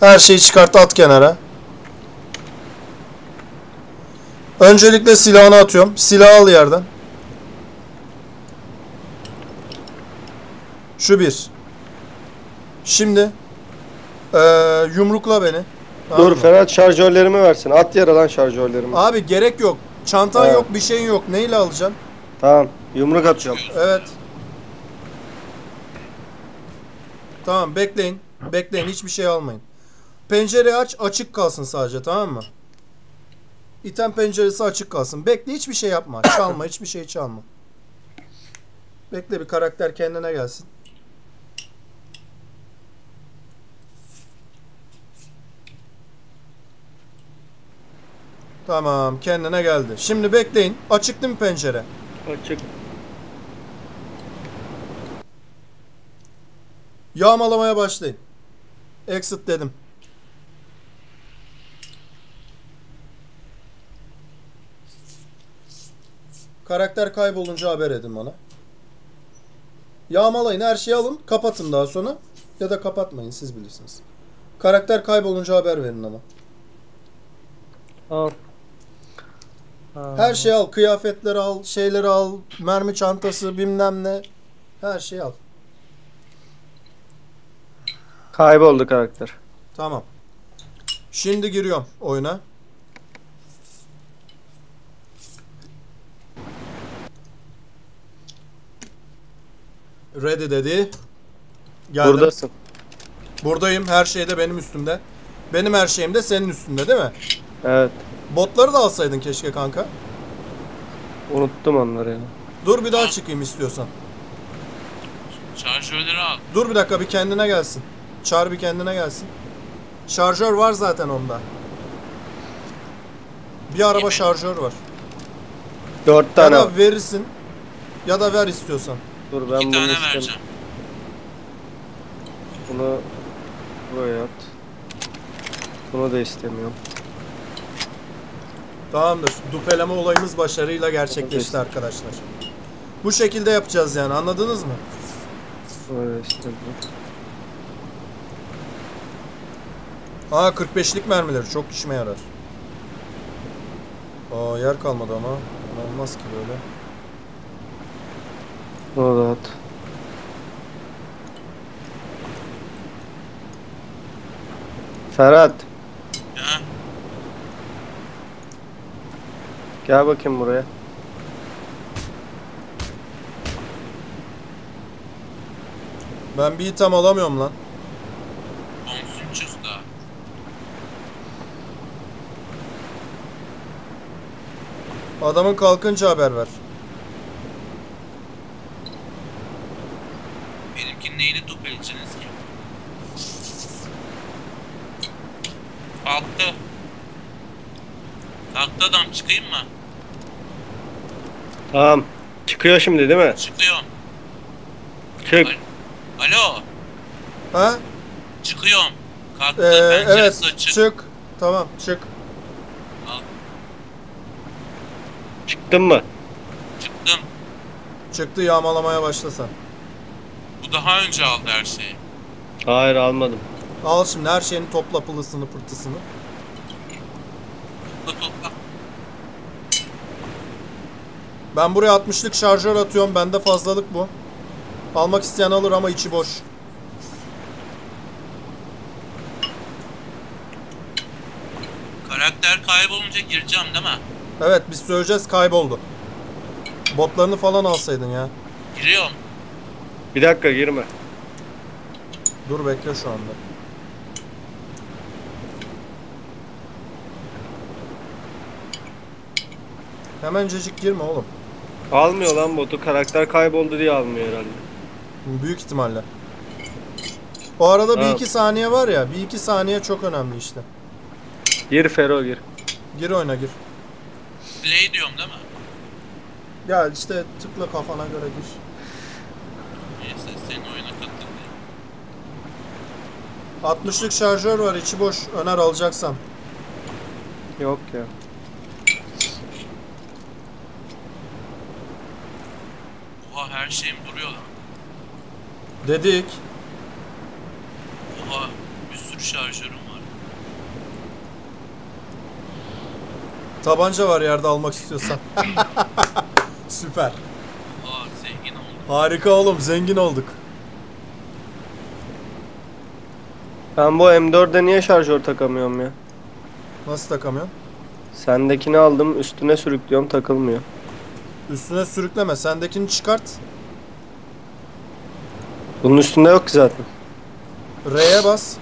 Her şeyi çıkart at kenara. Öncelikle silahını atıyorum. Silah al yerden. Şu bir. Şimdi eee, yumrukla beni. Tamam Dur mı? Ferhat şarjörlerimi versin. At yere lan şarjörlerimi. Abi gerek yok. Çantan Evet. yok, bir şeyin yok. Neyle alacaksın? Tamam. Yumruk atıyorum. Evet. Tamam bekleyin. Bekleyin hiçbir şey almayın. Pencereyi aç açık kalsın sadece tamam mı? İtem penceresi açık kalsın. Bekle hiçbir şey yapma. Çalma hiçbir şey çalma. Bekle bir karakter kendine gelsin. Tamam kendine geldi. Şimdi bekleyin. Açık değil mi pencere? Açık. Yağmalamaya başlayın. Exit dedim. Karakter kaybolunca haber edin bana. Yağmalayın her şeyi alın kapatın daha sonra. Ya da kapatmayın siz bilirsiniz. Karakter kaybolunca haber verin ama. Al. Her şeyi al. Kıyafetleri al, şeyleri al, mermi çantası bilmem ne. Her şeyi al. Kayboldu karakter. Tamam. Şimdi giriyorum oyuna. Ready dedi. Geldim. Buradasın. Buradayım. Her şey de benim üstümde. Benim her şeyim de senin üstünde değil mi? Evet. Botları da alsaydın keşke kanka. Unuttum onları ya. Dur bir daha çıkayım istiyorsan. Şarjörleri al. Dur bir dakika bir kendine gelsin. Çağır bir kendine gelsin. Şarjör var zaten onda. Bir araba şarjör var. Dört Ya tane. da verirsin ya da ver istiyorsan. Dur ben İki bunu tane vereceğim. Bunu buraya at. Bunu da istemiyorum. Tamamdır. Dupeleme olayımız başarıyla gerçekleşti arkadaşlar. Bu şekilde yapacağız yani anladınız mı? Bunu da istemiyorum. Aa 45'lik mermileri çok işime yarar. Aa yer kalmadı ama. Olmaz ki böyle. Bunu da at. Ferhat Ya, gel bakayım buraya. Ben bir item alamıyorum lan. Bonsun. Adamın kalkınca haber ver. Benimkinin neyini dupeleyeceksiniz ki? Kalktı. Adam çıkayım mı? Tamam. Çıkıyor şimdi değil mi? Çıkıyorum. Çık. Alo. Ha? Çıkıyorum. Kalktı. Ee, evet açık. çık. Tamam çık. Al, Çıktın mı? çıktım. Çıktı yağmalamaya başlasan. Bu daha önce aldı her şeyi. Hayır almadım. Al şimdi her şeyin topla pılısını pırtısını. Topla topla. Ben buraya 60'lık şarjör atıyorum. Bende fazlalık bu. Almak isteyen alır ama içi boş. Karakter kaybolunca gireceğim değil mi? Evet biz söyleyeceğiz kayboldu. Botlarını falan alsaydın ya. Giriyorum. Bir dakika girme. Dur bekle şu anda. Hemencecik girme oğlum. Almıyor lan botu. Karakter kayboldu diye almıyor herhalde. Büyük ihtimalle. O arada bir Ha. iki saniye var ya. Bir iki saniye çok önemli işte. Gir Fero gir. Gir oyuna gir. Play diyorum değil mi? Gel işte tıkla kafana göre gir. Neyse senin oyuna katıldım. 60'lık şarjör var içi boş. Öner alacaksan. Yok ya. Oha her şeyim duruyor lan. Dedik. Oha bir sürü şarjörüm var. Tabanca var yerde almak istiyorsan. Süper. Oha zengin oldum. Harika oğlum zengin olduk. Ben bu M4'e niye şarjör takamıyorum ya? Nasıl takamıyorsun? Sendekini aldım üstüne sürüklüyorum takılmıyor. Üstüne sürükleme. Sendekini çıkart. Bunun üstünde yok ki zaten. R'ye bas.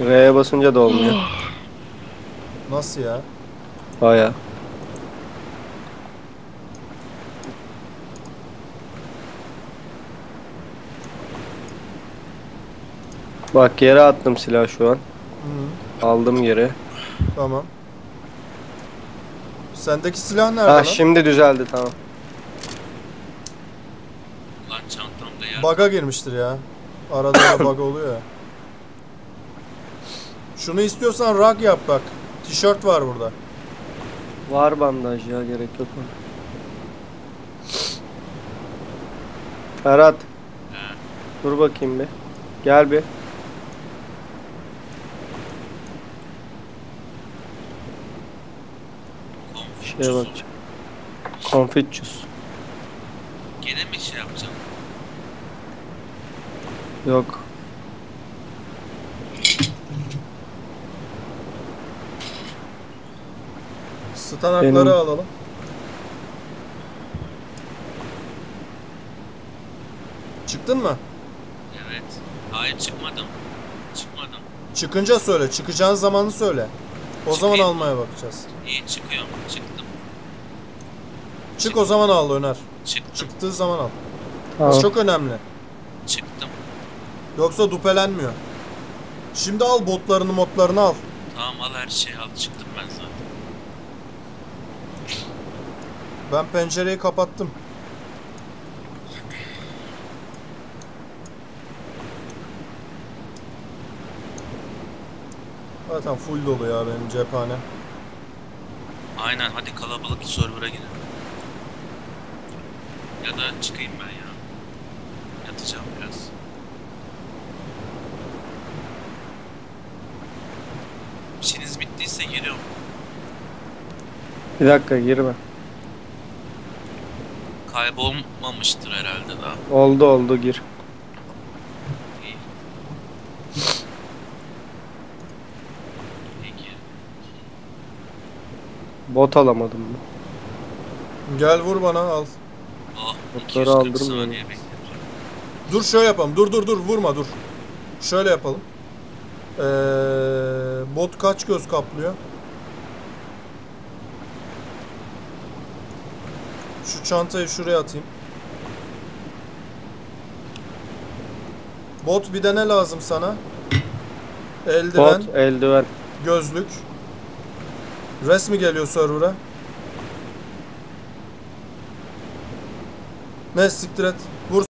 R'ye basınca da olmuyor. Nasıl ya? Baya. Bak yere attım silah şu an. Hı, Aldım geri. tamam. Sendeki silah nerede Ha lan? şimdi düzeldi tamam. Lan çantamda yer. Bug'a girmiştir ya. Arada da bug oluyor ya. Şunu istiyorsan rag yap bak. Tişört var burada. Var bandaj ya gerek yok. Ferhat. He. Dur bakayım bir. Gel bir. Şeye Konfüçyüsü. bakacağım. Confucius. Gene mi şey yapacağım? Yok. Stanakları Benim- alalım. Çıktın mı? Evet. Hayır çıkmadım. Çıkmadım. Çıkınca söyle. Çıkacağın zamanı söyle. O zaman Çıkayım. almaya bakacağız. İyi çıkıyorum. Çıktım. Çık o zaman al Öner. Çıktım. Çıktığı zaman al. Tamam. Çok önemli. Çıktım. Yoksa dupelenmiyor. Şimdi al botlarını modlarını al. Tamam al her şeyi al. Çıktım ben zaten. Ben pencereyi kapattım. Zaten full dolu ya benim cephane. Aynen hadi kalabalık server'a gidelim. Ya da çıkayım ben ya. Yatacağım biraz. İşiniz bittiyse geliyorum. Bir dakika girme. Kaybolmamıştır herhalde daha. Oldu oldu gir. İyi. Peki. Bot alamadım mı? Gel vur bana al. Oh, Notları 240 aldırmıyor saniye bekledim. Dur şöyle yapalım. Dur dur dur vurma dur. Şöyle yapalım. Ee, bot kaç göz kaplıyor? Şu çantayı şuraya atayım. Bot bir de ne lazım sana? Eldiven, Bot, eldiven. gözlük. Resmi geliyor server'a. Ne siktir et.